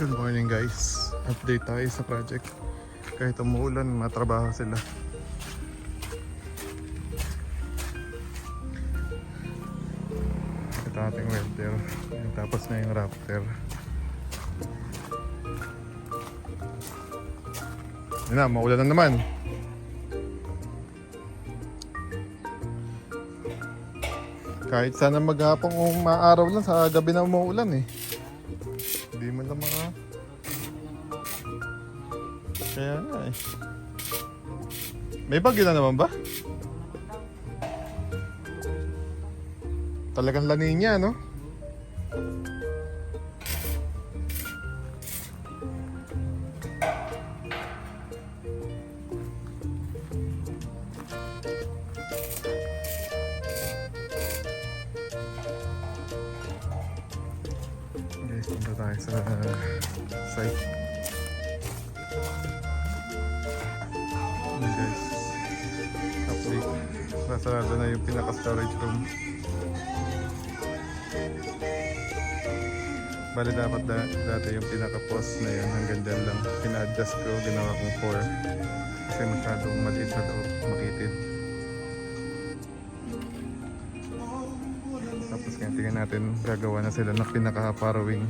Good morning guys. Update tayo sa project. Kahit umuulan, matrabaho sila. Ito ating welder. Tapos na yung raptor. Yun na, maulan na naman. Kahit sana maghapong o maaraw lang, sa gabi na umuulan eh. May bagyo na naman ba? Talagang laninya, no? Okay, punta tayo sa site. Nasarado na yung pinaka-storage room. Bali dapat da dati yung pinaka-post na yun hanggang dyan lang. Pina-adjust ko, ginawa kong 4. Kasi masyadong maliit sa loob, makitid. Tapos kaya tingnan natin, gagawa na sila ng pinaka-parawing.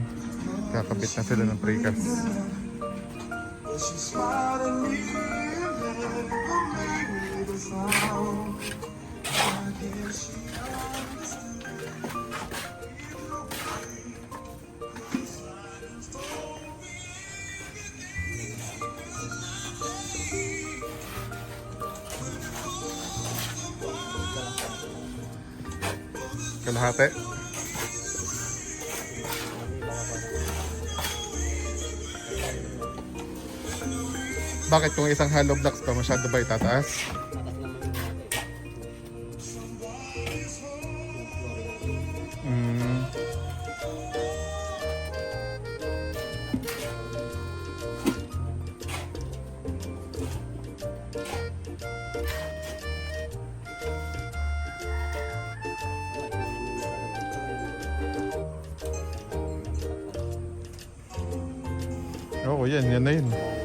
Kakabit na sila ng precast. She smiled Kalahati. Bakit kung isang hollow blocks pa masyado ba itataas? Oo, yan. Yan na yun. Tao.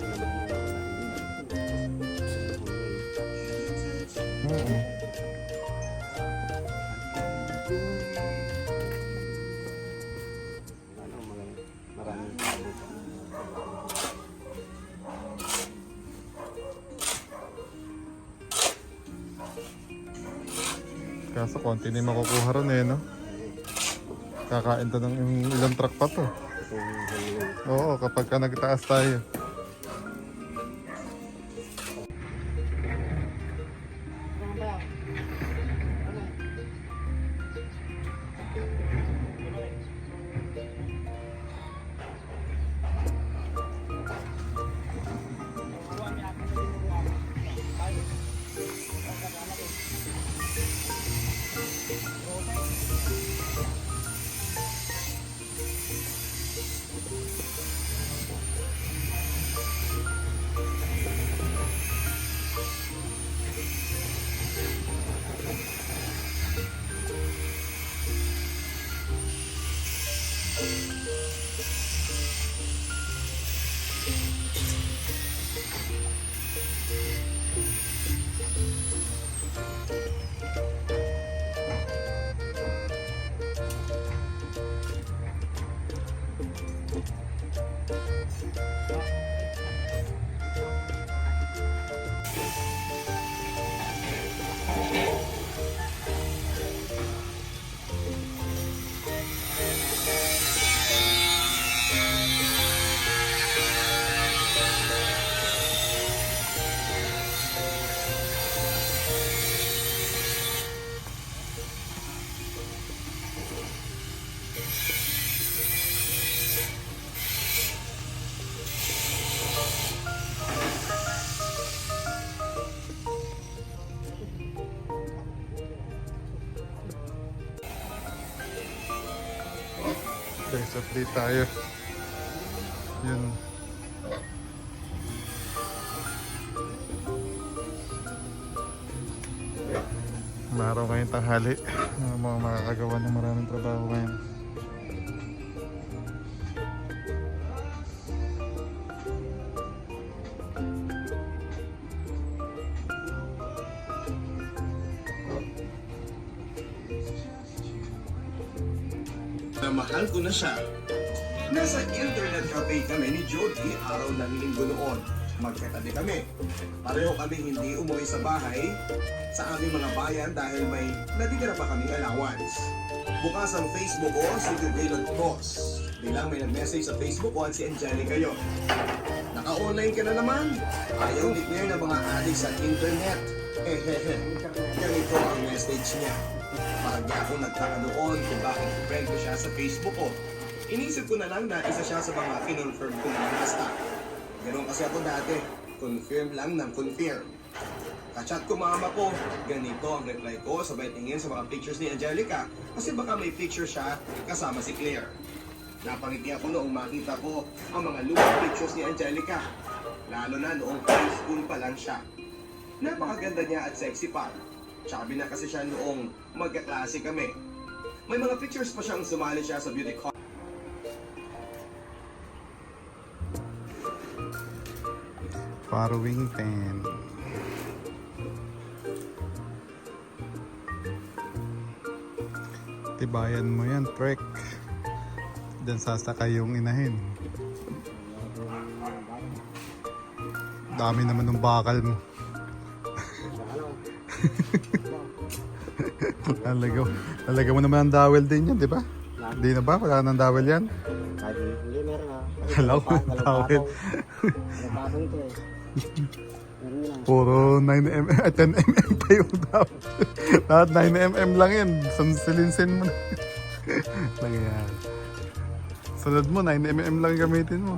Kaso konti na yung makukuha ron eh, no? Kakain to ng ilang truck pa to. Ito yung ganyan. Oo, kapag ka nagtaas tayo. Update tayo. Yun. Maraw ngayong tanghali. Mga makakagawa ng maraming trabaho ngayon. Mahal ko na siya. Nasa internet cafe kami ni Jody araw ng linggo noon. Magkatabi kami. Pareho kami hindi umuwi sa bahay sa aming mga bayan dahil may natitira pa kaming allowance. Bukas ang Facebook ko, si Gabriel Cross. Bilang may nag-message sa Facebook ko si Angelica yon. Naka-online ka na naman. Ayaw ni Claire ng mga adik sa internet. Hehehe. Ganito ang message niya. Parang ako nagtaka noon kung bakit friend ko siya sa Facebook ko. Inisip ko na lang na isa siya sa mga kinonfirm ko na basta. Ganun kasi ako dati. Confirm lang ng confirm. Kachat ko mama ko, ganito ang reply ko sabay tingin sa mga pictures ni Angelica kasi baka may picture siya kasama si Claire. Napangiti ako noong makita ko ang mga lumang pictures ni Angelica. Lalo na noong high school pa lang siya. Napakaganda niya at sexy pa. Chubby na kasi siya noong magkaklase kami. May mga pictures pa siyang sumali siya sa beauty contest. Following 10. Tibayan mo yan, trek. Diyan sasakay yung inahin. Dami naman ng bakal mo. Lalagaw. Lalagaw mo naman ang dowel din yan, di ba? Di na ba? Wala nang dowel yan? Hindi meron ha. Wala ko ng towel. Walang patong ito eh. Puro 9mm, at 10mm pa yung daw. Lahat 9mm lang yan. Sansilinsin mo na. Lagi yan. Sunod mo, 9mm lang gamitin mo.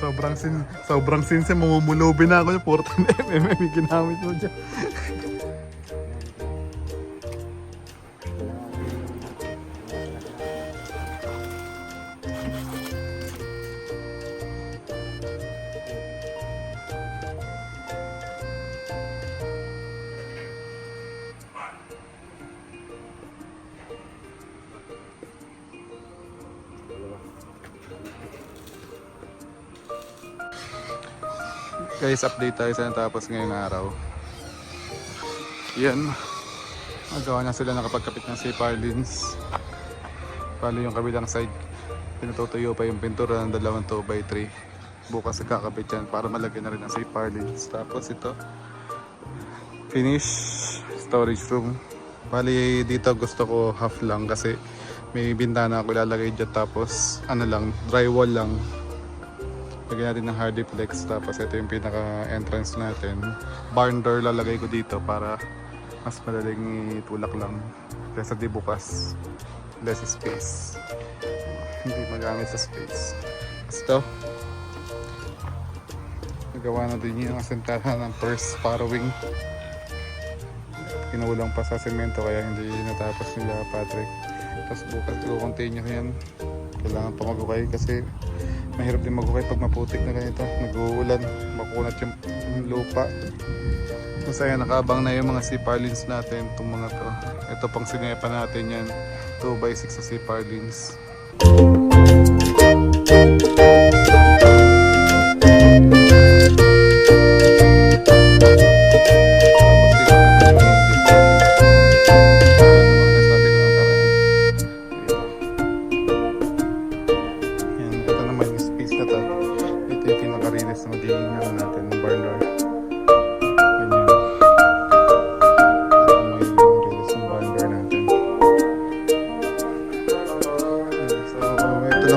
Sobrang sin sobrang sinse mamumulubi na ako yung puro 10mm yung ginamit mo dyan. Guys, update tayo sa natapos ngayong araw. Yan. Magawa na sila nakapagkapit ng safe islands. Bali yung kabilang side. Pinututuyo pa yung pintura ng dalawang 2x3. Bukas kakabit yan para malagyan na rin ang safe islands. Tapos ito. Finish storage room. Bali dito gusto ko half lang kasi may bintana ako ilalagay dyan tapos ano lang drywall lang Lagyan natin ng hardy flex tapos ito yung pinaka entrance natin. Barn door lalagay ko dito para mas madaling itulak lang kaysa di bukas. Less space. Hindi magamit sa space. Ito. Nagawa na din yung asentahan ng first farrowing. Kinulang pa sa semento kaya hindi natapos nila Patrick. Tapos bukas ko continue yan. Kailangan pa magukay kasi mahirap din magukay pag maputik na ganito. Nag-uulan, makunat yung lupa. Masaya nakabang na yung mga sea parlins natin, itong mga to. Ito pang sinepa natin yan, 2x6 sa sea parlins. Pinakarinis na magiging ano natin, barn door. Ganyan. May yung rinis ng barn door natin. So,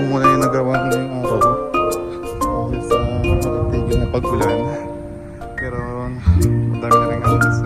muna yung nagawa ngayong araw. Dahil sa tigil na. Pero, madami na rin alas.